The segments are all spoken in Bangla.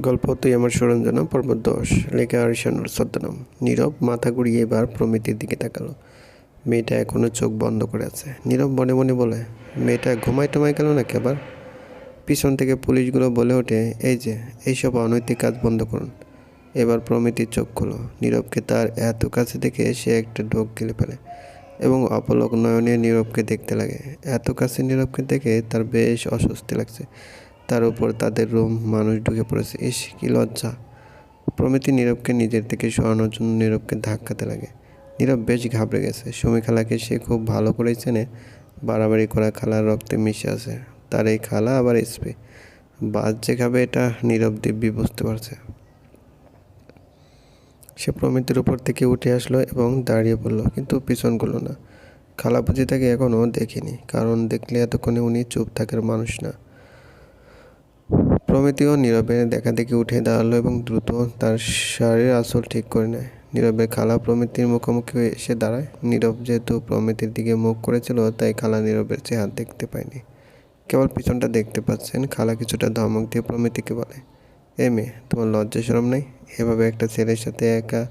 গল্প তুই আমার সরঞ্জনা পর্ব দশ, লেখা আরিশানুর ছদ্মনাম নীরব মাথা ঘুরিয়ে এবার প্রমিতির দিকে তাকালো। মেয়েটা এখনও চোখ বন্ধ করে আছে। নীরব মনে মনে বলে, মেয়েটা ঘুমায় টুমায় গেল নাকি আবার? পিছন থেকে পুলিশগুলো বলে ওঠে, এই যে, এইসব অনৈতিক কাজ বন্ধ করুন। এবার প্রমিতির চোখ খুলো। নীরবকে তার এত কাছে দেখে সে একটা ঢোক গেলে ফেলে এবং অপলক নয়নে নীরবকে দেখতে লাগে। এত কাছে নীরবকে দেখে তার বেশ অস্বস্তি লাগছে। তার উপর তাদের রুম, মানুষ ঢুকে পড়েছে। ইস, কি লজ্জা। প্রমিতি নীরবকে নিজের থেকে সরানোর জন্য নীরবকে ধাক্কাতে লাগে। নীরব বেশ ঘাবড়ে গেছে। সুমি খালাকে সে খুব ভালো করেই চেনে। বাড়াবাড়ি করা খালার রক্তে মিশে আছে। তার এই খালা আবার এসপি বাদ যে খাবে এটা নীরব দিব্যি বুঝতে পারছে। সে প্রমিতির উপর থেকে উঠে আসলো এবং দাঁড়িয়ে পড়ল, কিন্তু পিছন করল না। খালা বুঝি তাকে এখনও দেখিনি, কারণ দেখলে এতক্ষণে উনি চুপ থাকার মানুষ না। প্রমিতিও নীরবে দেখা দেখি উঠে দাঁড়াল এবং দ্রুত তার শাড়ির আসল ঠিক করে নেয়। নীরবের খালা প্রমিতির মুখোমুখি হয়ে এসে দাঁড়ায়। নীরব যেহেতু প্রমিতির দিকে মুখ করেছিল, তাই খালা নীরবের চেহারা দেখতে পায়নি। কেবল পিছনটা দেখতে পাচ্ছেন। খালা কিছুটা ধমক দিয়ে প্রমিতিকে বলে, এ মেয়ে, তোমার লজ্জা শরম নেই? এভাবে একটা ছেলের সাথে একা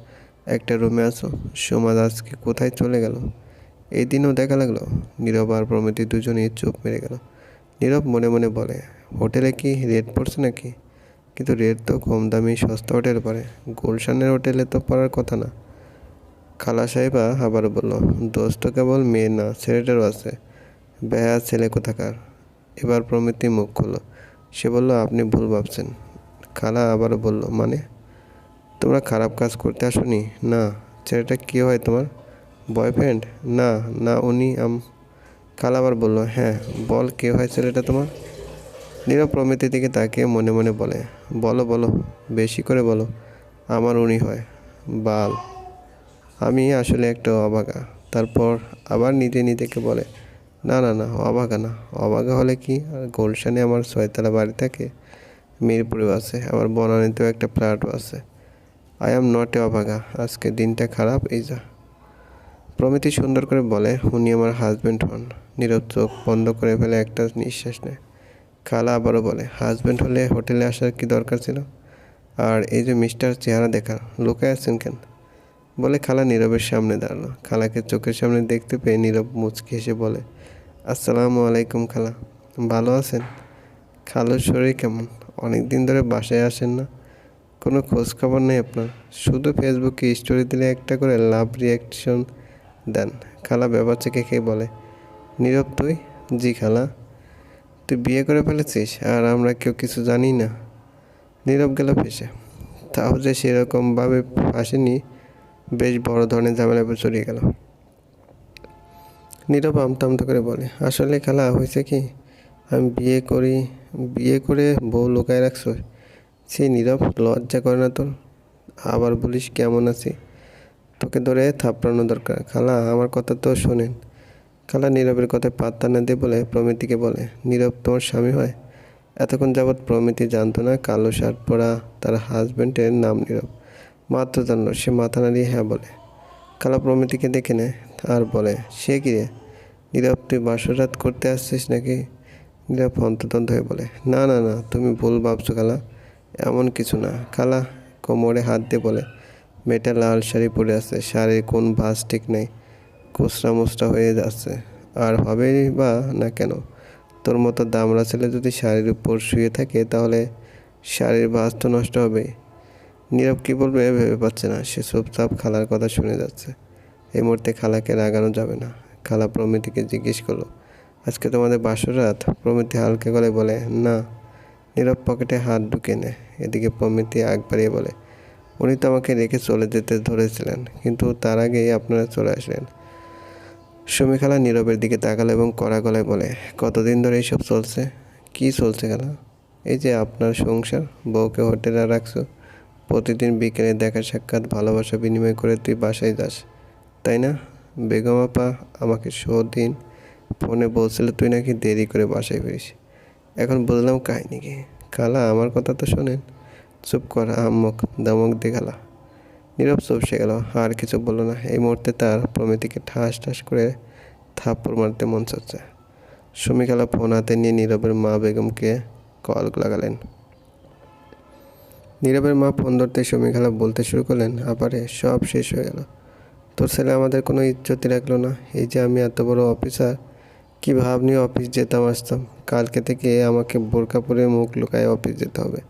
একটা রুমে আসো সমাজ আজকে কোথায় চলে গেল? এই দিনও দেখা লাগল? নীরব আর প্রমিতি দুজনেই চুপ মেরে গেল। নীরব মনে মনে বলে, হোটেলে কি রেট পড়ছে নাকি? কিন্তু রেট তো কম দামি সস্তা হোটেল পড়ে। গুলশানের হোটেলে তো পড়ার কথা না। খালা সাহেবা আবার বলল দোস্ত কেবল মেয়ে না, ছেলেটারও আছে। বেহা ছেলে কোথাকার? এবার প্রমিতি মুখ খুলল। সে বলল, আপনি ভুল ভাবছেন। খালা আবার বলল মানে? তোমরা খারাপ কাজ করতে আসনি? না। ছেলেটা কী হয় তোমার? বয়ফ্রেন্ড? না না, উনি আম খালা আবার বলল হ্যাঁ বল কে হয় ছেলেটা তোমার? নীরব প্রমিতির দিকে তাকিয়ে মনে মনে বলে, বলো বলো, বেশি করে বলো, আমার উনি হয়, বাল। আমি আসলে একটা অবাগা। তারপর আবার নিজে নিজেকে বলে, না না না, অবাগা না। অবাগা হলে কি? আর গুলশানে আমার ছয়তলা বাড়ি থাকে মিরপুরেও আছে, আমার বনানীতেও একটা ফ্ল্যাটও আছে। আই এম নট এ অবাগা। আজকে দিনটা খারাপ, এই যা। প্রমিতি সুন্দর করে বলে উনি আমার হাজব্যান্ড হন। নীরব চোখ বন্ধ করে ফেলে একটা নিঃশ্বাস নেয়। খালা আবারও বলে হাজব্যান্ড হলে হোটেলে আসার কি দরকার ছিল? আর এই যে মিস্টার চেহারা দেখার লুকায় আছেন কেন? বলে খালা নীরবের সামনে দাঁড়াল। খালাকে চোখের সামনে দেখতে পেয়ে নীরব মুচকি হেসে বলে, আসসালামু আলাইকুম খালা, ভালো আছেন? খালুর শরীর কেমন? অনেক দিন ধরে বাসায় আসেন না। কোনো খোঁজ খবর নেই আপনার? শুধু ফেসবুকে স্টোরি দিলে একটা করে লাভ রিয়াকশন দেন। খালা ব্যাপার থেকে কে বলে, নীরব তুই? জি খালা। তুই বিয়ে করে ফেলেছিস? আর আমরা কেউ কিছু জানি না? নীরব গেল ফেসে তাও যে সেরকমভাবে আসেনি, বেশ বড় ধরনের ঝামেলা চড়িয়ে গেল। নীরব আমতা করে বলে, আসলে খেলা, হয়েছে কি? আমি বিয়ে করি, বিয়ে করে বউ লোকায় রাখছো? সেই নীরব, লজ্জা করে না তোর? আবার বলিস কেমন আছি? তোকে ধরে থাপড়ানো দরকার। খালা, আমার কথা তো শোনেন। খালা নীরবের কথায় পাত্তা না দিয়ে বলে, প্রমিতিকে বলে, নীরব তোমার স্বামী হয়? এতক্ষণ যাবৎ প্রমিতি জানতো না কালো শার্ট পরা তার হাজব্যান্ডের নাম নীরব। মাত্র জানলো, সে মাথা নাড়িয়ে হ্যাঁ বলে। খালা প্রমিতিকে দেখে নেয় আর বলে, সে কি রে? নীরব, তুই বাসরাত করতে আসছিস নাকি? নীরব হন্তদন্ত হয়ে বলে, না না না, তুমি ভুল ভাবছ খালা, এমন কিছু না। খালা কোমরে হাত দিয়ে বলে মেয়েটা লাল শাড়ি পরে আছে, শাড়ির কোন ভাঁজ ঠিক নেই কোসরা মোসরা হয়ে যাচ্ছে। আর হবে বা না কেন? তোর মতো দামড়া ছেলে যদি শাড়ির উপর শুয়ে থাকে, তাহলে শাড়ির ভাঁজ তো নষ্ট হবে নীরব কী বলবে ভেবে পাচ্ছে না, সে চুপচাপ খালার কথা শুনে যাচ্ছে। এই মুহূর্তে খালাকে রাগানো যাবে না। খালা প্রমিতিকে জিজ্ঞেস করল, আজকে তোমাদের বাসর রাত? প্রমিতি হালকা গলায় বলে, না। নীরব পকেটে হাত ঢুকে নেয়। এদিকে প্রমিতি আগ বাড়িয়ে বলে উনি তো আমাকে রেখে চলে যেতে ধরেছিলেন, কিন্তু তার আগেই আপনারা চলে আসলেন। সুমি খালা নীরবের দিকে তাকালো এবং কড়া গলায় বলে, কতদিন ধরে এইসব চলছে? কি চলছে খালা এই যে আপনার সংসার, বউকে হোটেলে রাখছো, প্রতিদিন বিকেলে দেখা সাক্ষাৎ, ভালোবাসা বিনিময় করে তুই বাসায় যাস, তাই না? বেগম আপা আমাকে দিন ফোনে বলছিল তুই নাকি দেরি করে বাসায় ফিরিস। এখন বুঝলাম কাহিনি কি। খালা, আমার কথা তো শোনেন। চুপ কর আম্মক দামক দিয়ে খালা নীরব চুপসে গেল, আর কিছু বলল না। এই মুহূর্তে তার প্রমিতিকে ঠাস ঠাস করে থাপ্পড় মারতে মন চাচ্ছে। সুমিখালা ফোন হাতে নিয়ে নীরবের মা বেগমকে কল লাগালেন। নীরবের মা ফোন ধরতে সমী খালা বলতে শুরু করলেন আপারে সব শেষ হয়ে গেল। তোর ছেলে আমাদের কোনো ইজ্জতই রাখল না। এই যে আমি এত বড় অফিসার, কি ভাব নিয়ে অফিস যেতাম আসতাম? কালকে থেকে আমাকে বোরকা মুখ লুকায় অফিস যেতে হবে।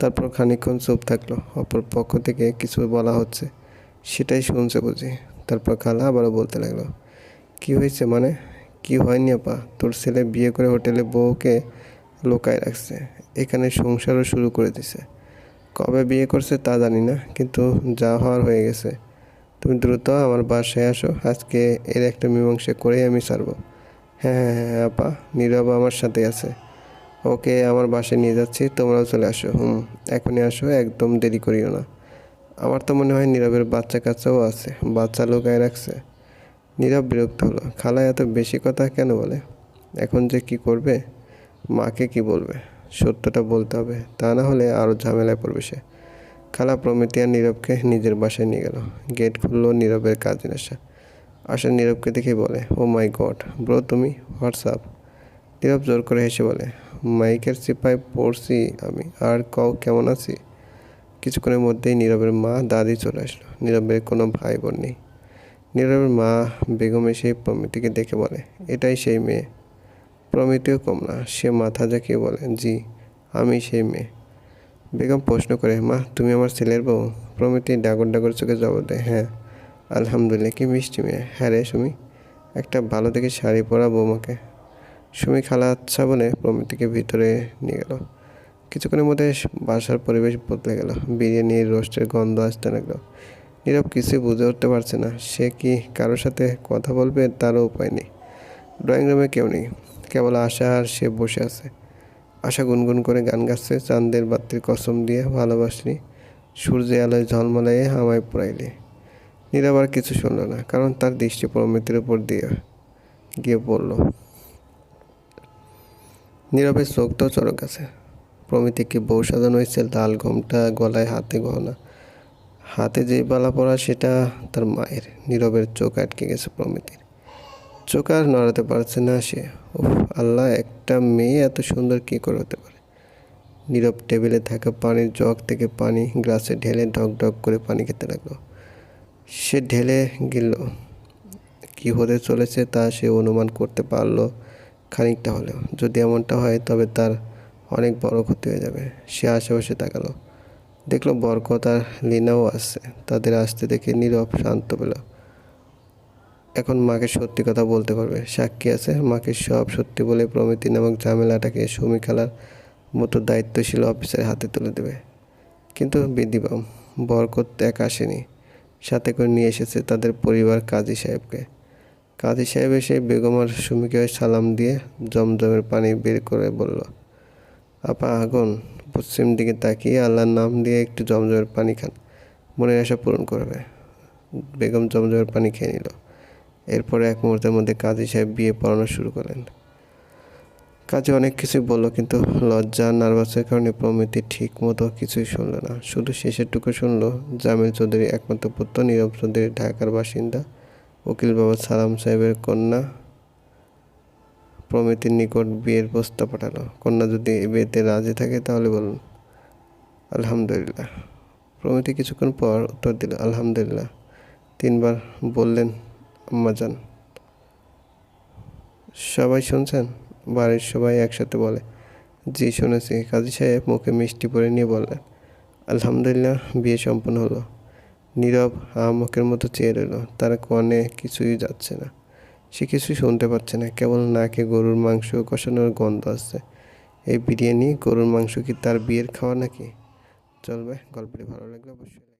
তারপর খানিকক্ষণ চুপ থাকল। অপর পক্ষ থেকে কিছু বলা হচ্ছে। সেটাই শুনছে বুঝি। তারপর খালা আবারও বলতে লাগল, কি হয়েছে মানে? কি হয়নি আপা? তোর ছেলে বিয়ে করে হোটেলে বউকে লোকায় রাখছে। এখানে সংসারও শুরু করে দিছে। কবে বিয়ে করছে তা জানি না, কিন্তু যা হওয়ার হয়ে গেছে। তুমি দ্রুত আমার বাসায় আসো। আজকে এর একটা মীমাংসা করেই আমি ছাড়বো। হ্যাঁ হ্যাঁ হ্যাঁ আপা, নীরব আমার সাথে আছে। ওকে আমার বাসায় নিয়ে যাচ্ছি, তোমরাও চলে আসো। হুম, এখনই আসো, একদম দেরি করিও না। আমার তো মনে হয় নীরবের বাচ্চা কাচ্চাও আছে, বাচ্চা লোকায় রাখছে। নীরব বিরক্ত হলো, খালা এত বেশি কথা কেন বলে? এখন যে কি করবে? মাকে কি বলবে? সত্যটা বলতে হবে, তা না হলে আরও ঝামেলায় পড়বে সে। খালা প্রমিতি আর নীরবকে নিজের বাসায় নিয়ে গেল। গেট খুললো নীরবের কাজিন আসা আশা নীরবকে দেখে বলে ও মাই গড ব্রো তুমি হোয়াটসঅ্যাপ নীরব জোর করে হেসে বলে মাইকের সিপাই পড়ছি আমি। আর কও, কেমন আছি? কিছুক্ষণের মধ্যেই নীরবের মা, দাদি চলে আসলো। নীরবের কোনো ভাই বোন নেই। নীরবের মা বেগম এসে প্রমিতিকে দেখে বলে, এটাই সেই মেয়ে। প্রমিতিও কম না, সে মাথা জাকিয়ে বলে, জি, আমি সেই মেয়ে। বেগম প্রশ্ন করে, মা, তুমি আমার ছেলের বউ? প্রমিতি ডাগর ডাগর চোখে জবাব দেয় হ্যাঁ আলহামদুলিল্লাহ, কি মিষ্টি মেয়ে। হ্যাঁ রে সুমি, একটা ভালো দেখে শাড়ি পরা বৌমাকে সুমি খালা বলে প্রমিতিকে ভিতরে নিয়ে গেল। কিছুক্ষণের মধ্যে বাসার পরিবেশ বদলে গেল। বিরিয়ানির রোস্টের গন্ধ আসতে লাগল। নীরব কিছুই বুঝে উঠতে পারছে না। সে কি কারোর সাথে কথা বলবে তারও উপায় নেই। ড্রয়িং রুমে কেউ নেই। কেবল আশা আর সে বসে আছে। আশা গুনগুন করে গান গাচ্ছে। চাঁদের বাতির কসম দিয়ে ভালোবাসনি সূর্যে আলোয় ঝলমলাইয়ে হামায় পুরাইলে। নীরব আর কিছু শুনল না, কারণ তার দৃষ্টি প্রমিতির উপর দিয়ে গিয়ে পড়ল। নীরবের চোখ তো চরক আছে। প্রমিতিকে বউ সাজানো হয়েছে লাল ঘোমটা গলায় হাতে গহনা। হাতে যে বালা পড়া সেটা তার মায়ের। নীরবের চোখ আটকে গেছে প্রমিতির। চোখ আর নড়াতে পারছে না সে। উফ, আল্লাহ, একটা মেয়ে এত সুন্দর কী করে হতে পারে? নীরব টেবিলে থাকা পানির জগ থেকে পানি গ্লাসে ঢেলে ঢক ঢক করে পানি খেতে লাগল। সে ঢেলে গেল কি হতে চলেছে তা সে অনুমান করতে পারল খানিকটা হলেও। যদি এমনটা হয়, তবে তার অনেক বড় ক্ষতি হয়ে যাবে। সে আশেপাশে তাকালো। দেখল বরকত আর লিনাও আসছে তাদের আসতে দেখে নীরব, শান্ত পেল। এখন মাকে সত্যি কথা বলতে পারবে। সাক্ষী আছে। মাকে সব সত্যি বলে প্রমিতি নামক ঝামেলাটাকে সুমি খেলার মতো দায়িত্বশীল অফিসের হাতে তুলে দেবে। কিন্তু বিধিবাম, বরকত এক আসেনি। সাথে করে নিয়ে এসেছে তাদের পরিবার কাজী সাহেবকে। কাজী সাহেব এসে বেগম আর সুমিকে সালাম দিয়ে জমজমের পানি বের করে বলল, আপা, আগুন, পশ্চিম দিকে তাকিয়ে আল্লাহর নাম দিয়ে একটু জমজমের পানি খান, মনের আশা পূরণ করবে। বেগম জমজমের পানি খেয়ে নিল। এরপরে এক মুহূর্তের মধ্যে কাজী সাহেব বিয়ে পড়ানো শুরু করলেন। কাজে অনেক কিছুই বলল, কিন্তু লজ্জা, নার্ভাসের কারণে প্রমিতি ঠিক মতো কিছুই শুনল না। শুধু শেষেরটুকু শুনলো, জামিল চৌধুরী একমাত্র পুত্র, নীরব চৌধুরী ঢাকার বাসিন্দা উকিল বাবা সালাম সাহেবের কন্যা প্রমিতির নিকট বিয়ের প্রস্তাব পাঠালো। কন্যা যদি বিয়েতে রাজি থাকে তাহলে বলুন। আলহামদুলিল্লাহ। প্রমিতি কিছুক্ষণ পর উত্তর দিল, আলহামদুলিল্লাহ। তিনবার বললেন, আম্মা যান। সবাই শুনছেন? বাড়ির সবাই একসাথে বলে, জি, শুনেছি। কাজী সাহেব মুখে মিষ্টি পরে নিয়ে বললেন, আলহামদুলিল্লাহ, বিয়ে সম্পন্ন হলো। নীরব আহমকের মতো চেয়ে রইল। তার কনে কিছুই যাচ্ছে না। সে কিছুই শুনতে পাচ্ছে না। কেবল নাকে গরুর মাংস কষানোর গন্ধ আসছে। এই বিরিয়ানি, গরুর মাংস কি তার বিয়ের খাওয়া নাকি? চলবে গল্পটি ভালো লাগলে অবশ্যই